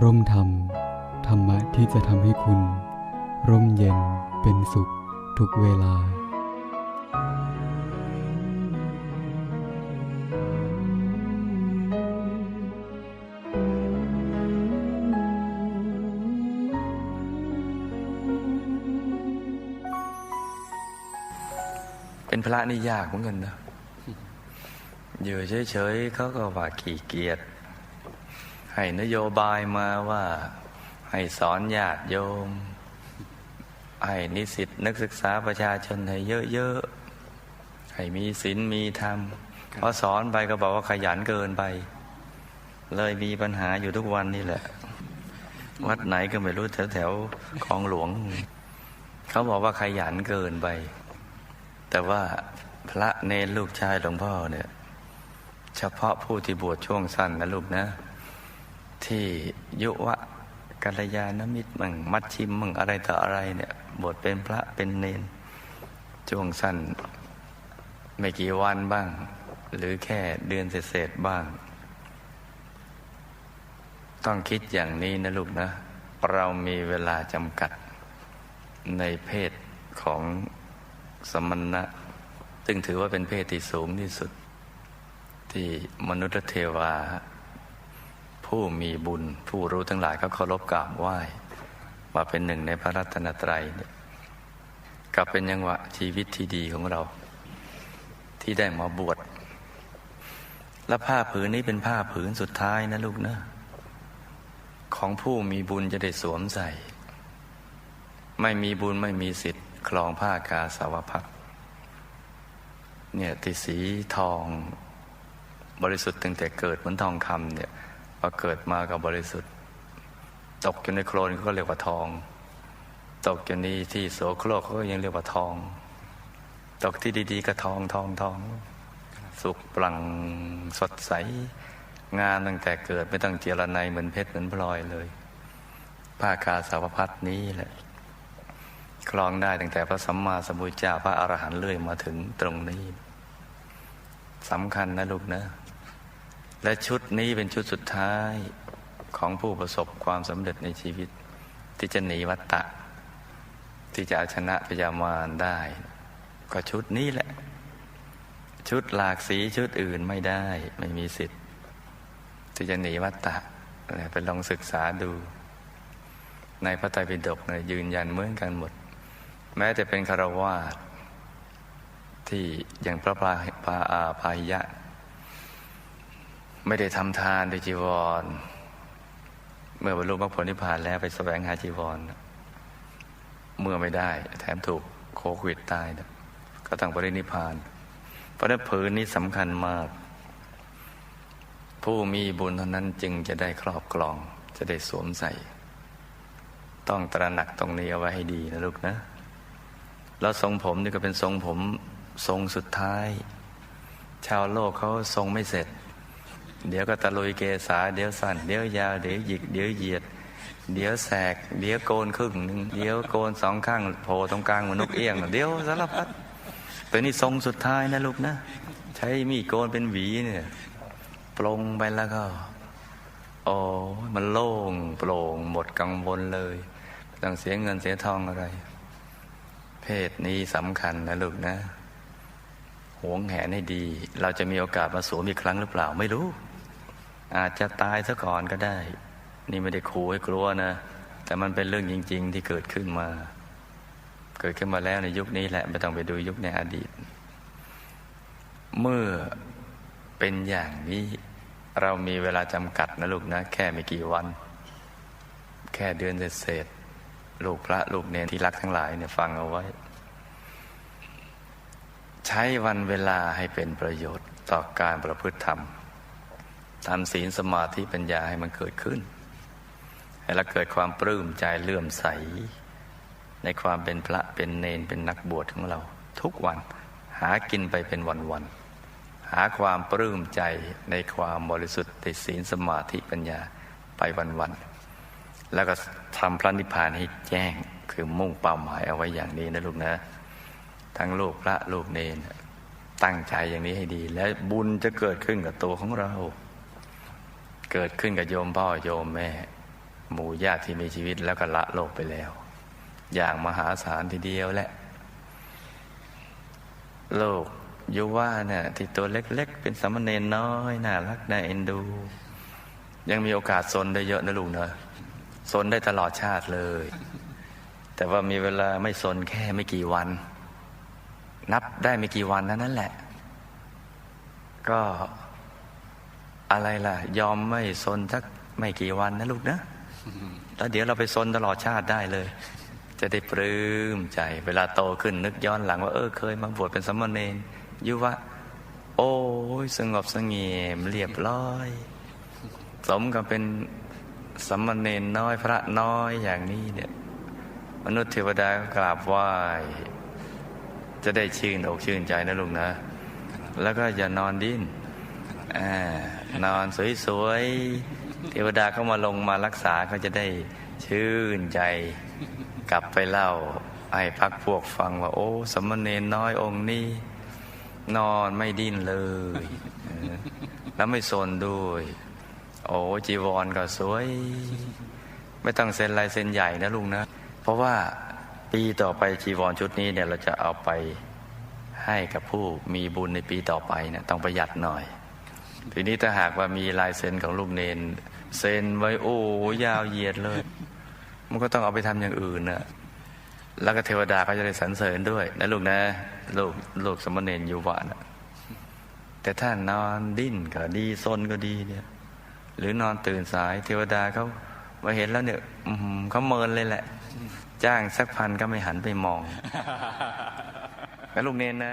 ร่มธรรม ธรรมะที่จะทำให้คุณ ร่มเย็นเป็นสุขทุกเวลา เป็นพระนี่ยากเหมือนกันนะ อยู่เฉยๆเขาก็ว่าขี้เกียจ ให้นโยบายมาว่า ให้สอนญาติโยม ให้นิสิตนักศึกษาประชาชนให้เยอะๆ ให้มีศีลมีธรรมพอสอนไปก็บอกว่าขยันเกินไป เลยมีปัญหาอยู่ทุกวันนี่แหละ วัดไหนก็ไม่รู้แถวๆคลองหลวง เขาบอกว่าขยันเกินไป แต่ว่าพระเนรลูกชายหลวงพ่อเนี่ย เฉพาะผู้ที่บวชช่วงสั้นนะลูกนะ ที่ยุวะกัลยาณมิตรมั่งมัดชิมมั่งอะไรต่ออะไรเนี่ยบวชเป็นพระเป็นเนรช่วงสั้นไม่กี่วันบ้าง หรือแค่เดือนเศษบ้าง ต้องคิดอย่างนี้นะลูกนะ เรามีเวลาจำกัดในเพศของสมณะ ซึ่งถือว่าเป็นเพศที่สูงที่สุด ที่มนุษย์เทวา ผู้มีบุญ ผู้รู้ทั้งหลายเขาเคารพกราบไหว้มาเป็นหนึ่งในพระรัตนตรัยเนี่ยกลับเป็นยังหวะชีวิตที่ดีของเรา ที่ได้มาบวชและผ้าผืนนี้เป็นผ้าผืนสุดท้ายนะลูกนะ ของผู้มีบุญจะได้สวมใส่ ไม่มีบุญไม่มีสิทธิ์ คลองผ้ากาสาวพัดเนี่ยติสีทอง บริสุทธิ์ตั้งแต่เกิดเหมือนทองคำเนี่ย พอเกิดมากับบริสุทธิ์ ตกอยู่ในโคลนเขาก็เรียกว่าทอง ตกอยู่ในที่โสโครกเขาก็ยังเรียกว่าทอง ตกที่ดี ๆ ก็ทองทองทอง สุกปลังสดใส งานตั้งแต่เกิดไม่ต้องเจรไนเหมือนเพชรเหมือนพลอยเลย ผ้ากาสาวพัดนี้แหละคลองได้ตั้งแต่พระสัมมาสัมพุทธเจ้าพระอรหันต์เลื่อยมาถึงตรงนี้สำคัญนะลูกนะ และชุดนี้เป็นชุดสุดท้ายของผู้ประสบความสำเร็จในชีวิต ที่จะหนีวัฏฏะที่จะเอาชนะพยามารได้ ก็ชุดนี้แหละ ชุดหลากสีชุดอื่นไม่ได้ไม่มีสิทธิ์ ที่จะหนีวัฏฏะไปลองศึกษาดู ในพระไตรปิฎกเนี่ยยืนยันเหมือนกันหมด แม้จะเป็นคารวาสที่อย่างพระพาพาอาพาหิยะ ไม่ได้ทำทานด้วยจีวร เมื่อบรรลุมรรคผลนิพพานแล้วไปแสวงหาจีวร เมื่อไม่ได้ แถมถูกโควิดตายก็ต้องปรินิพพาน เพราะนั้นผืนนี้สำคัญมาก ผู้มีบุญเท่านั้นจึงจะได้ครอบครอง จะได้สวมใส่ ต้องตระหนักตรงนี้เอาไว้ให้ดีนะลูกนะ แล้วทรงผมนี่ก็เป็นทรงผมทรงสุดท้าย ชาวโลกเขาทรงไม่เสร็จ เดี๋ยวก็ตะลุยเกษาเดี๋ยวสั้นเดี๋ยวยาวเดี๋ยวหยิกเดี๋ยวเหยียด เดี๋ยวแสก เดี๋ยวโกนครึ่งหนึ่งเดี๋ยวโกนสองข้างโผล่ตรงกลางเหมือนนกเอี้ยง เดี๋ยวสารพัดแต่นี่ทรงสุดท้ายนะลูกนะ ใช้มีดโกนเป็นหวีเนี่ยปลงไปแล้วก็โอ้มันโล่งโปร่งหมดกังวลเลยไม่ต้องเสียเงินเสียทองอะไร เพศนี้สำคัญนะลูกนะหวงแหนให้ดี เราจะมีโอกาสมาสวมอีกครั้งหรือเปล่าไม่รู้ อาจจะตายซะก่อนก็ได้ นี่ไม่ได้ขู่ให้กลัวนะ แต่มันเป็นเรื่องจริง ๆ ที่เกิดขึ้นมา เกิดขึ้นมาแล้วในยุคนี้แหละไม่ต้องไปดูยุคในอดีต เมื่อเป็นอย่างนี้เรามีเวลาจำกัดนะลูกนะ แค่ไม่กี่วัน แค่เดือนเศษๆลูกพระลูกเนรที่รักทั้งหลายเนี่ยฟังเอาไว้ ใช้วันเวลาให้เป็นประโยชน์ต่อการประพฤติธรรม ทำศีลสมาธิปัญญาให้มันเกิดขึ้น ให้เราเกิดความปลื้มใจเลื่อมใส ในความเป็นพระเป็นเนนเป็นนักบวชของเรา ทุกวันหากินไปเป็นวันๆหาความปลื้มใจในความบริสุทธิ์ในศีลสมาธิปัญญาไปวันๆแล้วก็ทำพระนิพพานให้แจ้งคือมุ่งเป้าหมายเอาไว้อย่างนี้นะลูกนะ ทั้งลูกพระลูกเนนตั้งใจอย่างนี้ให้ดี และบุญจะเกิดขึ้นกับตัวของเรา เกิดขึ้นกับโยมพ่อโยมแม่ หมู่ญาติที่มีชีวิตแล้วก็ละโลกไปแล้ว อย่างมหาศาลทีเดียวแหละ โลกยุว่าเนี่ย ที่ตัวเล็กๆ เป็นสามเณรน้อยน่ารักน่าเอ็นดู ยังมีโอกาสซนได้เยอะนะลูกเนอะซนได้ตลอดชาติเลย แต่ว่ามีเวลาไม่ซนแค่ไม่กี่วัน นับได้ไม่กี่วันเท่านั้นแหละ ก็ อะไรล่ะ ยอมไม่ซนสักไม่กี่วันนะลูกนะ แล้วเดี๋ยวเราไปซนตลอดชาติได้เลย จะได้ปลื้มใจ เวลาโตขึ้นนึกย้อนหลังว่าเออเคยมาบวชเป็นสามเณรยุวะ โอ้ยสงบเสงี่ยมเรียบร้อย สมกับเป็นสามเณรน้อยพระน้อยอย่างนี้เนี่ย มนุษย์เทวดาก็กราบไหว้จะได้ชื่นอกชื่นใจนะลุงนะ แล้วก็อย่านอนดิ้นอา นอนสวยๆเทวดาเข้ามาลงมารักษาก็จะได้ชื่นใจกลับไปเล่าให้พักพวกฟังว่า โอ้ สมณเณรน้อยองค์นี้ นอนไม่ดิ้นเลยเแล้วไม่สนด้วย โอ้จีวรก็สวย ไม่ต้องเซ็นลายเซ็นใหญ่นะลุงนะ เพราะว่าปีต่อไปจีวรชุดนี้เนี่ยเราจะเอาไปให้กับผู้มีบุญในปีต่อไปเนี่ยต้องประหยัดหน่อย ทีนี้ถ้าหากว่ามีลายเซ็นของลูกเนนเซ็นไว้โอ้ยาวเหยียดเลย มันก็ต้องเอาไปทำอย่างอื่นนะแล้วก็เทวดาก็จะได้สรรเสริญด้วยนะลูกนะ ลูกลูกสมณเณรอยู่วานะแต่ถ้านอนดิ้นก็ดีซนก็ดีเนี่ย หรือนอนตื่นสาย เทวดาเขามาเห็นแล้วเนี่ยอื้อหือเขาเมินเลยแหละ จ้างสักพันก็ไม่หันไปมองนะลูกเนนนะ